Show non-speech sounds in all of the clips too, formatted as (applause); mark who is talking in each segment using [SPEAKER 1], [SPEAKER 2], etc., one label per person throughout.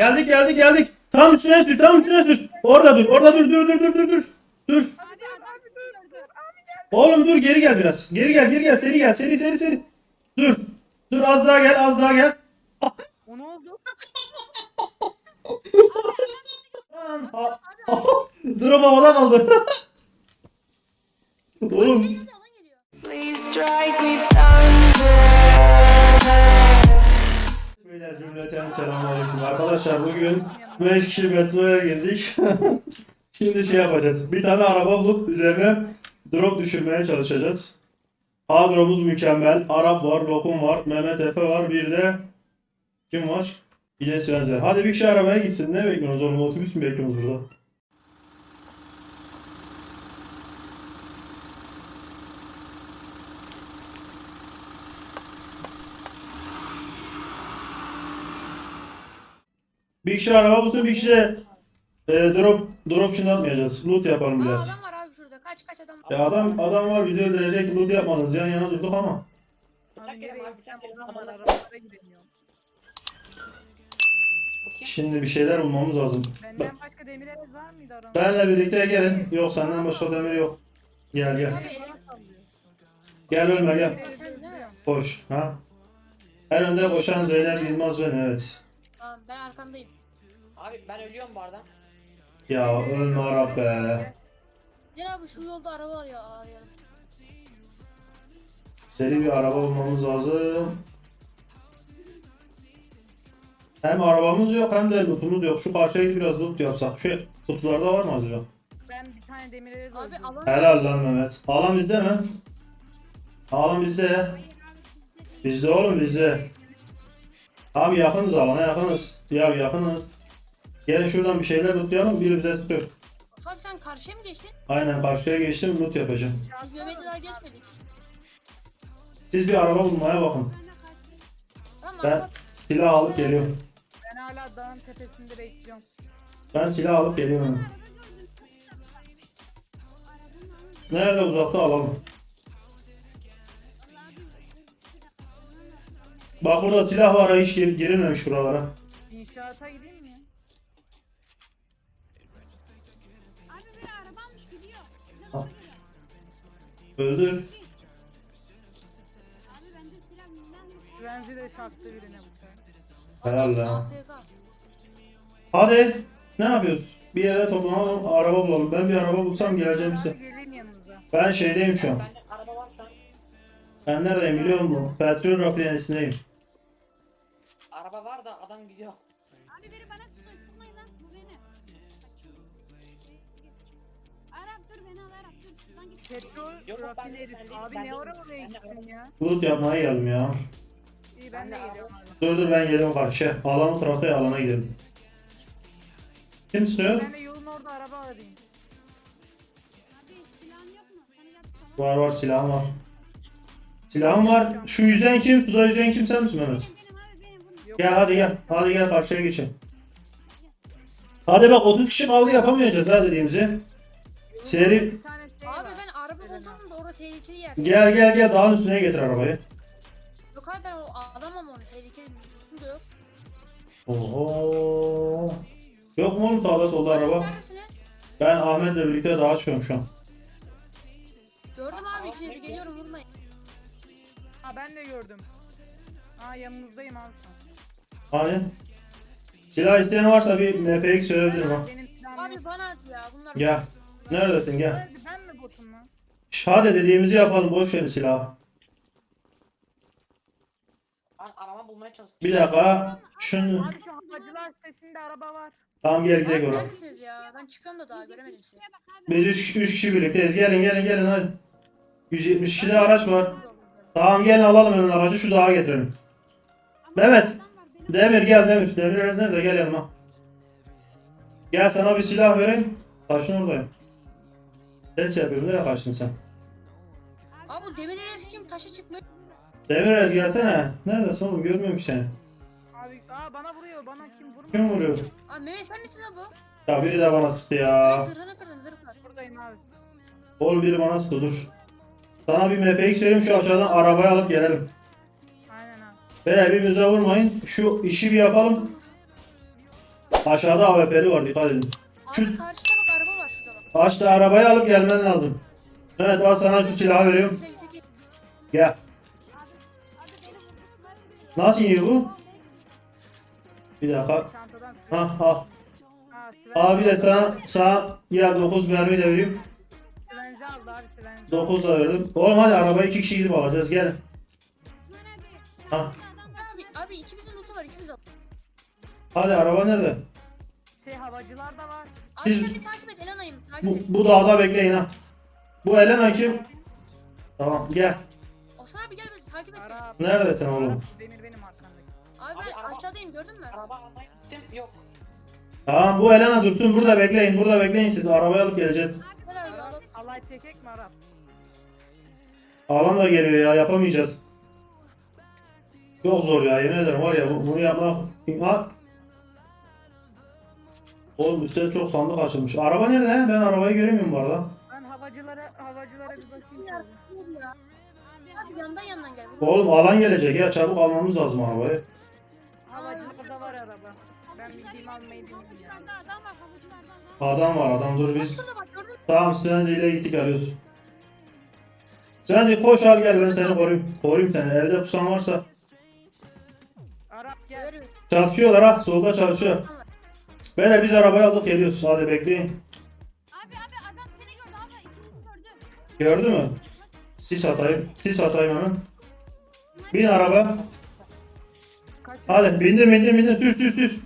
[SPEAKER 1] Geldik geldik geldik. Tam üstüne sür tam üstüne sür. Orada dur orada dur dur dur dur dur dur. Dur. Oğlum dur geri gel biraz. Geri gel geri gel seri gel seri seri seri. Dur. Dur az daha gel az daha gel.
[SPEAKER 2] O ne oldu?
[SPEAKER 1] Lan, ha- Dur havada kaldı. (laughs) Oğlum
[SPEAKER 3] Please strike me thunder.
[SPEAKER 1] Selamünaleyküm. Arkadaşlar bugün 5 kişi Battle'ya girdik. (laughs) Şimdi şey yapacağız. Bir tane araba bulup üzerine drop düşürmeye çalışacağız. A drop'umuz mükemmel. Arap var, Lokum var, Mehmet Efe var, bir de kim var? De Sönzer. Hadi bir kişi arabaya gitsin. Ne bekliyorsunuz oğlum? Otobüs mü bekliyorsunuz burada? Bir kişi araba bulsun, bir kişi de e, drop drop şimdi atmayacağız. Loot yapalım
[SPEAKER 4] Aa,
[SPEAKER 1] biraz.
[SPEAKER 4] adam var abi şurada. Kaç kaç adam var.
[SPEAKER 1] Ya adam adam var bizi öldürecek loot yapmadınız. Yan yana durduk ama.
[SPEAKER 2] Abi nereye gideceğim? Oradan var arabalara giremiyorum.
[SPEAKER 1] Şimdi bir şeyler bulmamız lazım.
[SPEAKER 2] Benden başka demir erez var mıydı aramda?
[SPEAKER 1] Benle birlikte gelin. Yok senden başka demir yok. Gel gel.
[SPEAKER 4] Elim
[SPEAKER 1] Gel ölme gel.
[SPEAKER 4] sen değil mi?
[SPEAKER 1] Koş. Ha? En önde koşan Zeynep Yılmaz ben evet.
[SPEAKER 4] Ben arkandayım.
[SPEAKER 5] Abi ben ölüyorum bu arada.
[SPEAKER 1] Ya ölme Arap be.
[SPEAKER 4] Gel abi şu yolda araba var ya arayalım.
[SPEAKER 1] Seri bir araba bulmamız lazım. Hem arabamız yok hem de lootumuz yok. Şu gidip biraz loot yapsak. Şu kutularda var mı acaba?
[SPEAKER 2] Ben bir tane demir
[SPEAKER 4] Abi
[SPEAKER 2] öldürdüm.
[SPEAKER 4] alan
[SPEAKER 1] Helal lan Mehmet. Ağlam bizde mi? Ağlam bizde. Bizde oğlum bizde. Abi yakınız alana yakınız. Ya yakınız. Gelin şuradan bir şeyler tutlayalım. Biri bize tutuyor.
[SPEAKER 4] Abi sen karşıya mı geçtin?
[SPEAKER 1] Aynen karşıya geçtim loot yapacağım.
[SPEAKER 4] Biz Mehmet'le daha geçmedik.
[SPEAKER 1] Siz bir araba bulmaya bakın.
[SPEAKER 4] Tamam
[SPEAKER 1] Ben
[SPEAKER 4] araba.
[SPEAKER 1] silah alıp geliyorum.
[SPEAKER 2] Ben hala dağın tepesinde bekliyorum.
[SPEAKER 1] Ben silah alıp geliyorum. Nerede uzakta alalım. Bak burada silah var ha, hiç gir girilmemiş şuralara.
[SPEAKER 2] İnşaata gideyim mi?
[SPEAKER 1] Al. Öldür.
[SPEAKER 2] Frenzi de çarptı birine bu sefer.
[SPEAKER 1] Helal
[SPEAKER 4] Adam
[SPEAKER 1] lan.
[SPEAKER 4] AFK.
[SPEAKER 1] Hadi. Ne yapıyoruz? Bir yere toplanalım, araba bulalım. Ben bir araba bulsam geleceğim size.
[SPEAKER 2] Abi geleyim yanınıza.
[SPEAKER 1] Ben şeydeyim şu an.
[SPEAKER 5] Bende araba var şu an.
[SPEAKER 1] Ben neredeyim biliyor musun? Petrol rafinerisindeyim.
[SPEAKER 5] Adam gidiyor.
[SPEAKER 6] Abi biri bana sıkıyor, sıkmayın lan, bu benim. Arap dur beni al Arap dur. Şuradan git.
[SPEAKER 2] Petrol
[SPEAKER 5] Yok, ben-
[SPEAKER 2] rafineri.
[SPEAKER 5] ben-
[SPEAKER 2] Abi
[SPEAKER 5] ben-
[SPEAKER 2] ne ara oraya
[SPEAKER 5] ben-
[SPEAKER 2] gittin ya?
[SPEAKER 1] Loot yapmaya geldim ya.
[SPEAKER 2] İyi ben de geliyorum abi.
[SPEAKER 1] Dur dur ben geliyorum karşıya. Alanı trafiğe alana gidelim. Kim sürüyor?
[SPEAKER 2] Ben de yolun orada araba arayayım.
[SPEAKER 6] Abi silahın yok mu? Sana gel sana.
[SPEAKER 1] Var var silahım var. Silahım var. Şu yüzen kim? Suda yüzen kim sen misin Mehmet?
[SPEAKER 6] Abi
[SPEAKER 1] Gel hadi gel. Hadi gel karşıya geçelim. Hadi bak 30 kişi kaldı yapamayacağız ha dediğimizi. Seri
[SPEAKER 4] Abi ben araba buldum da orada tehlikeli yer.
[SPEAKER 1] gel gel gel dağın üstüne getir arabayı.
[SPEAKER 4] Yok abi ben o adamım onu tehlikeli bir yok.
[SPEAKER 1] Oho. Yok mu oğlum sağda solda
[SPEAKER 4] Siz
[SPEAKER 1] araba?
[SPEAKER 4] neredesiniz?
[SPEAKER 1] Ben Ahmet'le birlikte dağa çıkıyorum şu an.
[SPEAKER 4] Gördüm abi ikinizi geliyorum vurmayın.
[SPEAKER 2] Ha ben de gördüm. Ha yanınızdayım abi.
[SPEAKER 1] Hani? Silah isteyen varsa bir MPX verebilirim ha.
[SPEAKER 2] Benim silahım
[SPEAKER 4] Abi
[SPEAKER 2] yok.
[SPEAKER 4] bana at ya bunlar.
[SPEAKER 1] Gel. Neredesin gel.
[SPEAKER 2] Nerede, ben mi botum lan?
[SPEAKER 1] Şş, Hadi dediğimizi yapalım boş ver silahı.
[SPEAKER 5] Ben araba bulmaya çalışıyorum.
[SPEAKER 1] Bir dakika. Şunu.
[SPEAKER 2] Abi şu hacılar sitesinde araba var.
[SPEAKER 1] Tamam gel
[SPEAKER 4] Abi
[SPEAKER 1] gidelim oğlum.
[SPEAKER 4] neredesiniz ya? Ben çıkıyorum da daha göremedim sizi.
[SPEAKER 1] Biz 3 üç kişi birlikteyiz. Gelin gelin gelin hadi. 170 kişi de araç var. Tamam gelin alalım hemen aracı şu dağa getirelim. Mehmet. Demir gel Demir. Demir Erez nerede? Gel yanıma. Gel sana bir silah vereyim. Kaçın oradayım. Ses yapıyorum. Nereye kaçtın sen?
[SPEAKER 4] Abi bu demir eski kim taşı çıkmıyor.
[SPEAKER 1] Demir Erez gelsene. Neredesin oğlum? Görmüyorum ki seni.
[SPEAKER 2] Abi aa bana vuruyor. Bana kim vurmuyor?
[SPEAKER 1] Kim vuruyor?
[SPEAKER 4] Abi Mehmet sen misin la bu?
[SPEAKER 1] Ya biri de bana sıktı ya.
[SPEAKER 4] Evet zırhını kırdım zırh var.
[SPEAKER 2] Buradayım abi.
[SPEAKER 1] Oğlum biri bana sıktı dur. Sana bir MPX vereyim şu aşağıdan arabayı alıp gelelim.
[SPEAKER 2] Abi.
[SPEAKER 1] Beyler birbirimize vurmayın. Şu işi bir yapalım. Aşağıda AWP'li var dikkat edin.
[SPEAKER 4] Abi
[SPEAKER 1] Şu-
[SPEAKER 4] karşıda bak araba var şurada bak.
[SPEAKER 1] Açtı arabayı alıp gelmen lazım. Evet al sana şu silahı veriyorum.
[SPEAKER 4] 158.
[SPEAKER 1] Gel. Nasıl yiyor bu? Bir dakika. Ha ha. Abi de sana, sana ya 9 mermi de vereyim.
[SPEAKER 2] Svenzi aldı abi Svenzi.
[SPEAKER 1] 9 da verdim. Oğlum hadi arabaya iki kişi gidip alacağız gelin. Ha. Hadi araba nerede?
[SPEAKER 2] Şey havacılar da var.
[SPEAKER 4] Abi
[SPEAKER 1] Siz-
[SPEAKER 4] sen bir takip et Elena'yı takip
[SPEAKER 1] Bu,
[SPEAKER 4] et.
[SPEAKER 1] bu dağda bekleyin ha. Bu Elena kim? Tamam gel.
[SPEAKER 4] Osman abi gel bir takip et. beni.
[SPEAKER 2] Arap.
[SPEAKER 1] Neredesin oğlum?
[SPEAKER 2] Arap, Demir benim arkamdaki.
[SPEAKER 4] Abi
[SPEAKER 5] Abi
[SPEAKER 4] ben
[SPEAKER 5] araba-
[SPEAKER 4] aşağıdayım gördün mü?
[SPEAKER 5] Araba almaya gittim yok.
[SPEAKER 1] Tamam bu Elena dursun burada bekleyin. Burada bekleyin siz arabayı alıp geleceğiz.
[SPEAKER 4] Abi
[SPEAKER 2] Arap. Alay çekek mi Arap?
[SPEAKER 1] Alan da geliyor ya yapamayacağız. Çok zor ya yemin ederim var ya bu- bunu yapmak. Ha? Oğlum üstte çok sandık açılmış. Araba nerede? Ben arabayı göremiyorum bu arada.
[SPEAKER 2] Ben havacılara havacılara bir bakayım.
[SPEAKER 4] Ya,
[SPEAKER 2] şöyle.
[SPEAKER 4] Abi yandan yandan gel.
[SPEAKER 1] Oğlum alan gelecek ya çabuk almamız lazım arabayı.
[SPEAKER 2] Havacılarda var araba. Ben bildiğim almayı bilmiyorum yani.
[SPEAKER 6] Havucularda adam var adam var.
[SPEAKER 1] Adam var adam dur biz.
[SPEAKER 4] şurada bak gördün mü?
[SPEAKER 1] Tamam Svenzi ile gittik arıyoruz. Svenzi koş al gel ben seni koruyayım. Koruyayım seni. Evde kusan varsa.
[SPEAKER 2] Arap gel.
[SPEAKER 4] Görüyorum.
[SPEAKER 1] Çatışıyorlar ha. Solda çalışıyor. Beyler biz arabayı aldık geliyoruz. Hadi bekleyin.
[SPEAKER 6] Abi abi adam seni gördü abi ikimizi gördü.
[SPEAKER 1] Gördü mü? Sis atayım. Sis atayım hemen. Bin araba.
[SPEAKER 2] Kaç
[SPEAKER 1] Hadi bindim bindim bindim. Sür sür sür.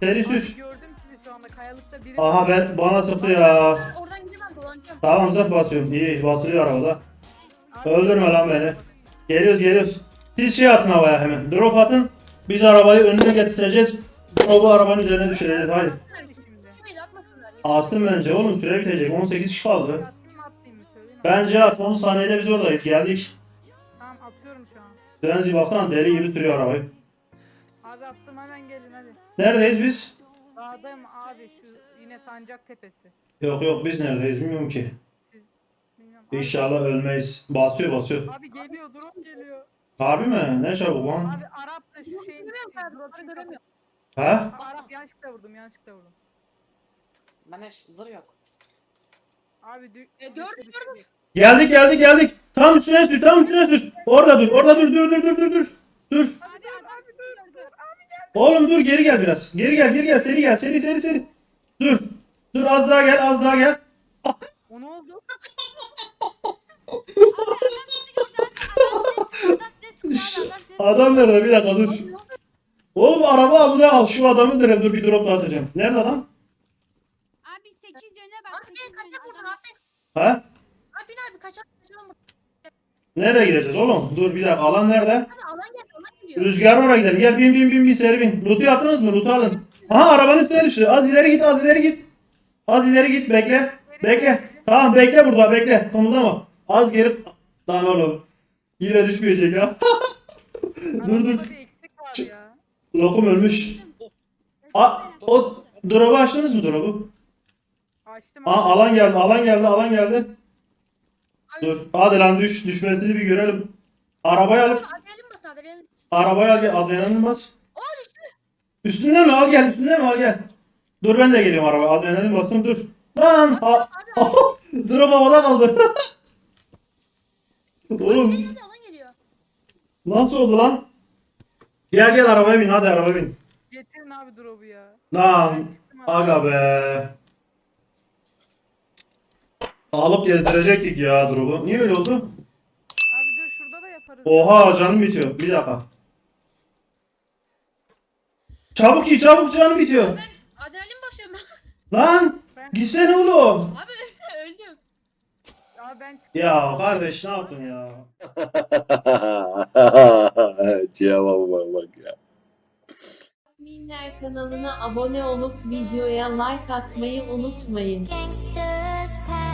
[SPEAKER 1] Seri
[SPEAKER 2] Abi
[SPEAKER 1] sür.
[SPEAKER 2] gördüm sizi şu anda kayalıkta biri.
[SPEAKER 1] Aha ben bana sıktı ya.
[SPEAKER 4] Ben oradan gidemem dolanacağım.
[SPEAKER 1] Tamam zırh basıyorum. İyi basılıyor arabada.
[SPEAKER 2] Abi-
[SPEAKER 1] Öldürme lan beni. Geliyoruz geliyoruz. Siz şey atın havaya hemen. Drop atın. Biz arabayı önüne getireceğiz. Drop'u arabanın üzerine düşüreceğiz. Hadi.
[SPEAKER 2] Şimdi.
[SPEAKER 4] Şurayı da.
[SPEAKER 1] Attım bence oğlum süre bitecek. 18 kişi kaldı.
[SPEAKER 2] Atayım mı atayım mı söyleyin.
[SPEAKER 1] Bence at 10 saniyede biz oradayız. Geldik.
[SPEAKER 2] Tamam atıyorum şu an.
[SPEAKER 1] Svenzi baksana deli gibi sürüyor arabayı.
[SPEAKER 2] Abi attım hemen gelin hadi.
[SPEAKER 1] Neredeyiz biz?
[SPEAKER 2] Dağdayım abi şu yine sancak tepesi.
[SPEAKER 1] Yok yok biz neredeyiz bilmiyorum ki.
[SPEAKER 2] Siz bilmiyorum. Abi-
[SPEAKER 1] İnşallah ölmeyiz. Basıyor basıyor.
[SPEAKER 2] Abi geliyor drone geliyor.
[SPEAKER 1] Harbi mi? Ne çabuk lan?
[SPEAKER 2] Abi Arap da şu şeyin
[SPEAKER 4] Göremiyorum
[SPEAKER 2] şey,
[SPEAKER 4] abi.
[SPEAKER 2] drop'un
[SPEAKER 4] Göremiyorum.
[SPEAKER 1] Ha?
[SPEAKER 2] Arap yanlışlıkla vurdum yanlışlıkla vurdum.
[SPEAKER 5] Bende zırh yok.
[SPEAKER 2] Abi dü-
[SPEAKER 4] E, gördüm,
[SPEAKER 2] düştü, düştü.
[SPEAKER 1] Geldik geldik geldik. Tam üstüne sür tam üstüne sür. Orada dur orada dur dur dur dur dur dur. Dur.
[SPEAKER 6] Abi adam seni gördü.
[SPEAKER 1] Oğlum dur geri gel biraz. Geri gel geri gel seri gel seri seri seri. Dur. Dur az daha gel az daha gel.
[SPEAKER 2] O ne oldu? (laughs)
[SPEAKER 1] Adam nerede bir dakika dur. Oğlum araba bu da al şu adamı direkt dur bir drop atacağım. Nerede adam?
[SPEAKER 6] Abi 8 yöne bak.
[SPEAKER 4] Abi
[SPEAKER 6] 8
[SPEAKER 4] gel kaçak
[SPEAKER 6] yöne
[SPEAKER 4] buradan
[SPEAKER 6] adam.
[SPEAKER 4] atlayın.
[SPEAKER 1] Ha?
[SPEAKER 4] Abi abi kaçalım buradan.
[SPEAKER 1] Nereye gideceğiz oğlum? Dur bir dakika alan nerede?
[SPEAKER 4] Hadi alan gel alan geliyor.
[SPEAKER 1] Rüzgar oraya gidelim. Gel bin bin bin bin seri bin. Loot'u yaptınız mı? Loot'u alın. Aha arabanın üstüne düştü. Az ileri git az ileri git. Az ileri git bekle. Bekle. Tamam bekle burada bekle. Kımıldama. Az geri. Lan oğlum. Yine düşmeyecek ya. (laughs) dur dur.
[SPEAKER 2] Arabada bir eksik var ya.
[SPEAKER 1] Lokum ölmüş. A o drop'u açtınız mı drop'u?
[SPEAKER 2] Açtım
[SPEAKER 1] Aa alan geldi alan geldi alan geldi.
[SPEAKER 4] Abi,
[SPEAKER 1] Dur. Hadi lan düş düşmesini bir görelim. Arabayı alıp
[SPEAKER 4] Adrenalin basın adrenalin.
[SPEAKER 1] Arabaya al gel adrenalin bas.
[SPEAKER 4] Düştü.
[SPEAKER 1] Üstünde mi? Al gel üstünde mi? Al gel. Dur ben de geliyorum araba. Adrenalin basın dur. Lan! A- (laughs) Drop havada kaldı. (laughs) Oğlum nasıl oldu lan? Gel gel arabaya bin hadi arabaya bin.
[SPEAKER 2] Getirin abi drop'u ya.
[SPEAKER 1] Lan
[SPEAKER 2] çıktım abi.
[SPEAKER 1] aga be. Alıp gezdirecektik ya drop'u. Niye öyle oldu?
[SPEAKER 2] Abi dur şurada da yaparız.
[SPEAKER 1] Oha canım bitiyor. Bir dakika. Çabuk ki çabuk canım bitiyor.
[SPEAKER 4] Ben adrenalin basıyorum ben.
[SPEAKER 1] Lan
[SPEAKER 2] Ben,
[SPEAKER 1] gitsene oğlum.
[SPEAKER 4] Abi (laughs) öldüm.
[SPEAKER 2] Abi ben çıktım.
[SPEAKER 1] Ya kardeş ne yaptın ya? (laughs)
[SPEAKER 7] Cevaba bak ya.
[SPEAKER 8] Minler kanalına abone olup videoya like atmayı unutmayın.
[SPEAKER 3] Gangsters pass